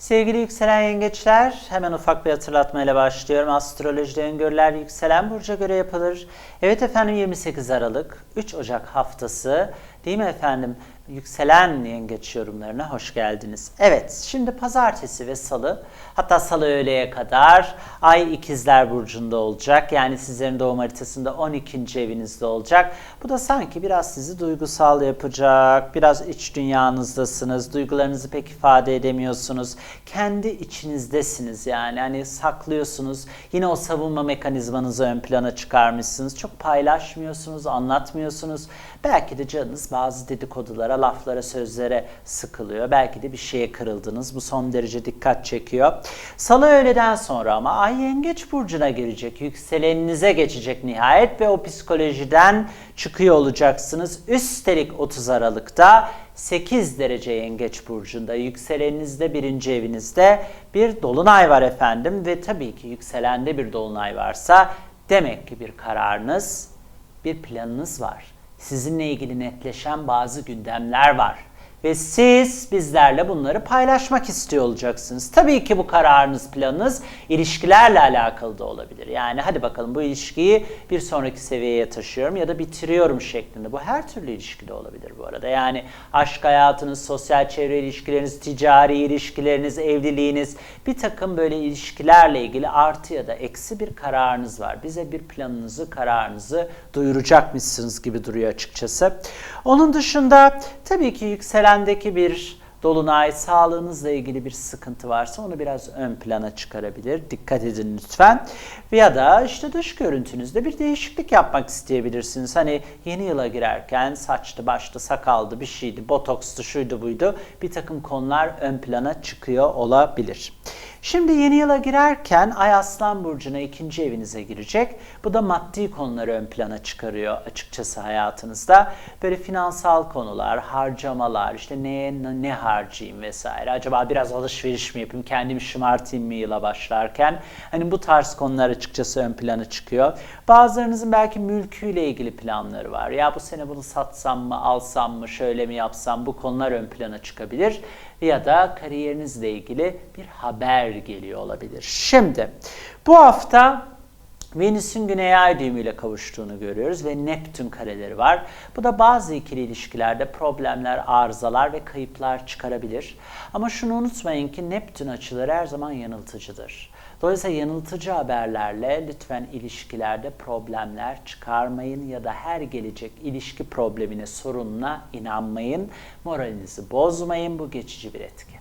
Sevgili yükselen yengeçler, hemen ufak bir hatırlatmayla başlıyorum. Astrolojide öngörüler yükselen burca göre yapılır. Evet efendim 28 Aralık, 3 Ocak haftası değil mi efendim? Yükselen yengeç yorumlarına hoş geldiniz. Evet, şimdi pazartesi ve salı, hatta salı öğleye kadar ay ikizler burcunda olacak. Yani sizlerin doğum haritasında 12. evinizde olacak. Bu da sanki biraz sizi duygusal yapacak. Biraz iç dünyanızdasınız. Duygularınızı pek ifade edemiyorsunuz. Kendi içinizdesiniz yani. Hani saklıyorsunuz. Yine o savunma mekanizmanızı ön plana çıkarmışsınız. Çok paylaşmıyorsunuz, anlatmıyorsunuz. Belki de canınız bazı dedikodulara, laflara, sözlere sıkılıyor. Belki de bir şeye kırıldınız. Bu son derece dikkat çekiyor. Salı öğleden sonra ama Ay Yengeç Burcu'na girecek. Yükseleninize geçecek nihayet ve o psikolojiden çıkıyor olacaksınız. Üstelik 30 Aralık'ta 8 derece Yengeç Burcu'nda, yükseleninizde birinci evinizde bir dolunay var efendim. Ve tabii ki yükselende bir dolunay varsa demek ki bir kararınız, bir planınız var. Sizinle ilgili netleşen bazı gündemler var. Ve siz bizlerle bunları paylaşmak istiyor olacaksınız. Tabii ki bu kararınız, planınız ilişkilerle alakalı da olabilir. Yani hadi bakalım bu ilişkiyi bir sonraki seviyeye taşıyorum ya da bitiriyorum şeklinde. Bu her türlü ilişkide olabilir bu arada. Yani aşk hayatınız, sosyal çevre ilişkileriniz, ticari ilişkileriniz, evliliğiniz, bir takım böyle ilişkilerle ilgili artı ya da eksi bir kararınız var. Bize bir planınızı, kararınızı duyuracakmışsınız gibi duruyor açıkçası. Onun dışında tabii ki yükselendeki bir dolunay sağlığınızla ilgili bir sıkıntı varsa onu biraz ön plana çıkarabilir. Dikkat edin lütfen. Ya da işte dış görüntünüzde bir değişiklik yapmak isteyebilirsiniz. Hani yeni yıla girerken saçtı, baştı, sakaldı, bir şeydi, botokstu, şuydu buydu. Bir takım konular ön plana çıkıyor olabilir. Şimdi yeni yıla girerken Ay Aslan Burcu'na ikinci evinize girecek. Bu da maddi konuları ön plana çıkarıyor açıkçası hayatınızda. Böyle finansal konular, harcamalar, işte neye ne harcayayım vesaire. Acaba biraz alışveriş mi yapayım, kendimi şımartayım mı yıla başlarken? Hani bu tarz konular açıkçası ön plana çıkıyor. Bazılarınızın belki mülküyle ilgili planları var. Ya bu sene bunu satsam mı, alsam mı, şöyle mi yapsam bu konular ön plana çıkabilir ya da kariyerinizle ilgili bir haber geliyor olabilir. Şimdi bu hafta Venüs'ün Güney Ay düğümüyle kavuştuğunu görüyoruz ve Neptün kareleri var. Bu da bazı ikili ilişkilerde problemler, arızalar ve kayıplar çıkarabilir. Ama şunu unutmayın ki Neptün açıları her zaman yanıltıcıdır. Dolayısıyla yanıltıcı haberlerle lütfen ilişkilerde problemler çıkarmayın ya da her gelecek ilişki problemine, sorununa inanmayın. Moralinizi bozmayın. Bu geçici bir etki.